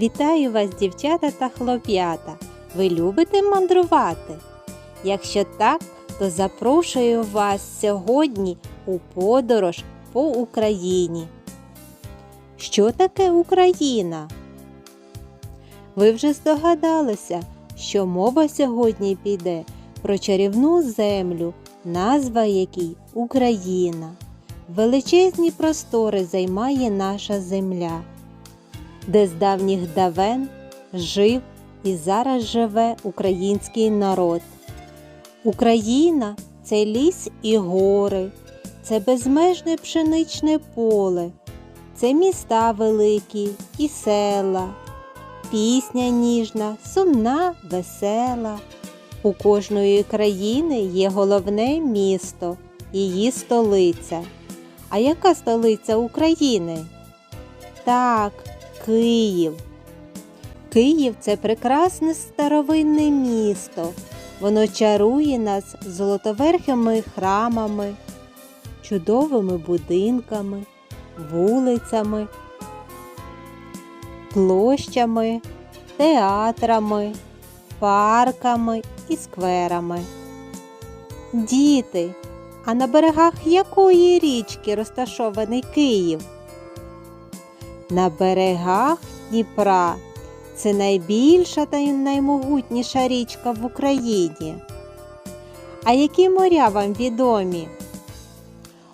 Вітаю вас, дівчата та хлоп'ята! Ви любите мандрувати? Якщо так, то запрошую вас сьогодні у подорож по Україні. Що таке Україна? Ви вже здогадалися, що мова сьогодні піде про чарівну землю, назва якій Україна. Величезні простори займає наша земля, де з давніх давен жив і зараз живе український народ. Україна це ліс і гори, це безмежне пшеничне поле, це міста великі і села, пісня ніжна, сумна, весела. У кожної країни є головне місто, її столиця. А яка столиця України? Так, Київ. Київ це прекрасне старовинне місто. Воно чарує нас золотоверхими храмами, чудовими будинками, вулицями, площами, театрами, парками і скверами. Діти, а на берегах якої річки розташований Київ? На берегах Дніпра. Це найбільша та наймогутніша річка в Україні. А які моря вам відомі?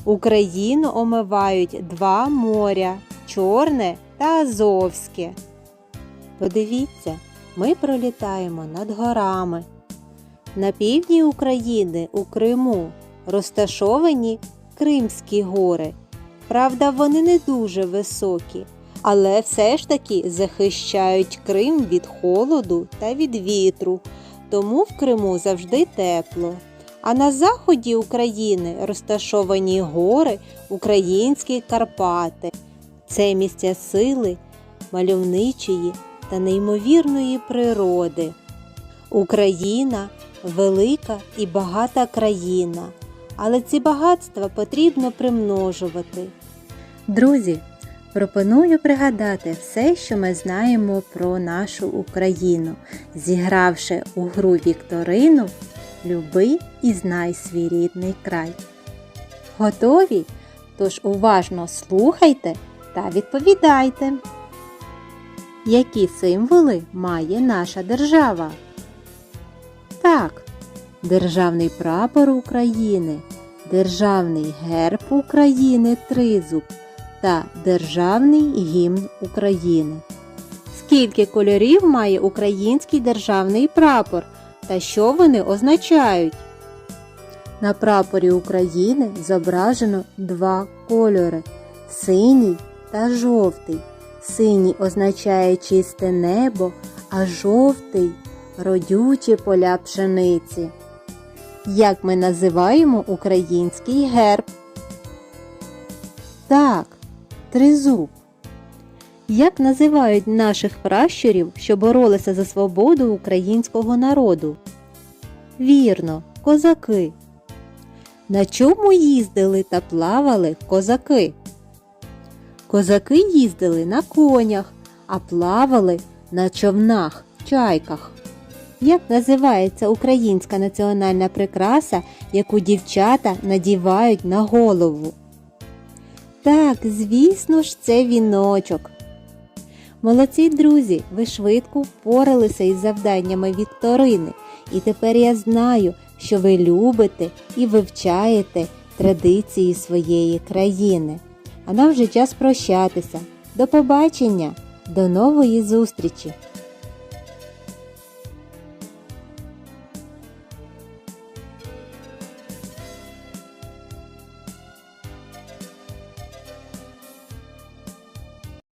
Україну омивають два моря Чорне та Азовське. Подивіться, ми пролітаємо над горами. На півдні України у Криму розташовані Кримські гори. Правда, вони не дуже високі, але все ж таки захищають Крим від холоду та від вітру, тому в Криму завжди тепло. А на заході України розташовані гори Українські Карпати. Це місця сили, мальовничої та неймовірної природи. Україна велика і багата країна, але ці багатства потрібно примножувати. Друзі, пропоную пригадати все, що ми знаємо про нашу Україну, зігравши у гру Вікторину Люби і знай свій рідний край. Готові? Тож уважно слухайте та відповідайте. Які символи має наша держава? Так, Державний прапор України, Державний герб України Тризуб та Державний гімн України. Скільки кольорів має український державний прапор та що вони означають? На прапорі України зображено два кольори синій та жовтий. Синій означає чисте небо, а жовтий родючі поля пшениці. Як ми називаємо український герб? Так, тризуб. Як називають наших пращурів, що боролися за свободу українського народу? Вірно, козаки. На чому їздили та плавали козаки? Козаки їздили на конях, а плавали на човнах, чайках. Як називається українська національна прикраса, яку дівчата надівають на голову? Так, звісно ж, це віночок. Молодці друзі, ви швидко впоралися із завданнями Вікторини, і тепер я знаю, що ви любите і вивчаєте традиції своєї країни. А нам вже час прощатися. До побачення, до нової зустрічі!